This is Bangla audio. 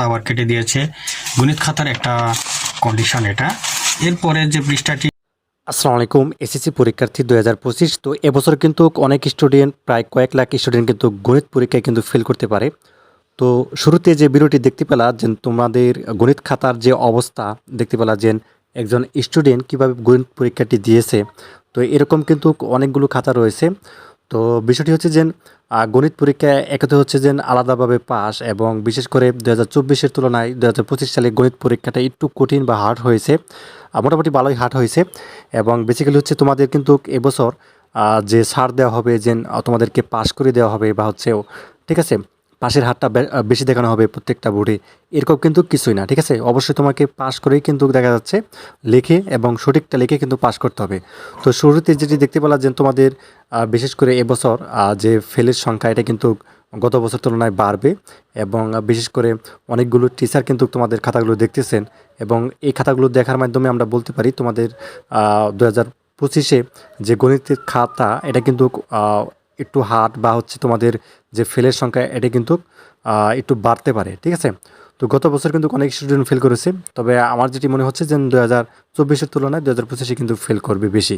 খাতা আবার কেটে দিয়েছে। গণিত খাতার একটা কন্ডিশন এটা। এরপরে যে পৃষ্ঠাটি আসসালামু আলাইকুম, এসএসসি পরীক্ষার্থী দু হাজার পঁচিশ। তো এবছর কিন্তু অনেক স্টুডেন্ট প্রায় কয়েক লাখ স্টুডেন্ট কিন্তু গণিত পরীক্ষায় কিন্তু ফেল করতে পারে। তো শুরুতে যে ভিডিওটি দেখতে পেলা যে তোমাদের গণিত খাতার যে অবস্থা, দেখতে পেলা যে একজন স্টুডেন্ট কীভাবে গণিত পরীক্ষাটি দিয়েছে। তো এরকম কিন্তু অনেকগুলো খাতা রয়েছে। তো বিষয়টি হচ্ছে যে গণিত পরীক্ষা একত্রে হচ্ছে যে, আলাদাভাবে পাস এবং বিশেষ করে দু হাজার চব্বিশের তুলনায় দু হাজার পঁচিশ সালে গণিত পরীক্ষাটা একটু কঠিন বা হার্ড হয়েছে। মোটামুটি ভালোই হার্ড হয়েছে এবং বেসিক্যালি হচ্ছে তোমাদের কিন্তু এবছর যে সার দেওয়া হবে যে, তোমাদেরকে পাস করে দেওয়া হবে বা হচ্ছে, ঠিক আছে? পাশের আহ, বেশি দেখানো হবে প্রত্যেকটা বোর্ডে। এরকম কিন্তু কিছুই না ঠিক আছে? অবশ্যই তোমাকে পাস করেই কিন্তু দেখা যাচ্ছে লিখে এবং সঠিকটা লিখে কিন্তু পাস করতে হবে। তো শুরুতে যেটি দেখতে পেলা যে তোমাদের বিশেষ করে এবছর যে ফেলের সংখ্যা এটা কিন্তু গত বছর তুলনায় বাড়বে এবং বিশেষ করে অনেকগুলো টিচার কিন্তু তোমাদের খাতাগুলো দেখতেছেন এবং এই খাতাগুলো দেখার মাধ্যমে আমরা বলতে পারি তোমাদের দু হাজার পঁচিশে যে গণিতের খাতা এটা কিন্তু একটু হাট বা হচ্ছে তোমাদের যে ফেলের সংখ্যা, এটা কিন্তু একটু বাড়তে পারে, ঠিক আছে? তো গত বছর কিন্তু অনেক স্টুডেন্ট ফেল করেছে, তবে আমার যেটি মনে হচ্ছে যে দু হাজার চব্বিশের তুলনায় দু হাজার পঁচিশে কিন্তু ফেল করবে বেশি।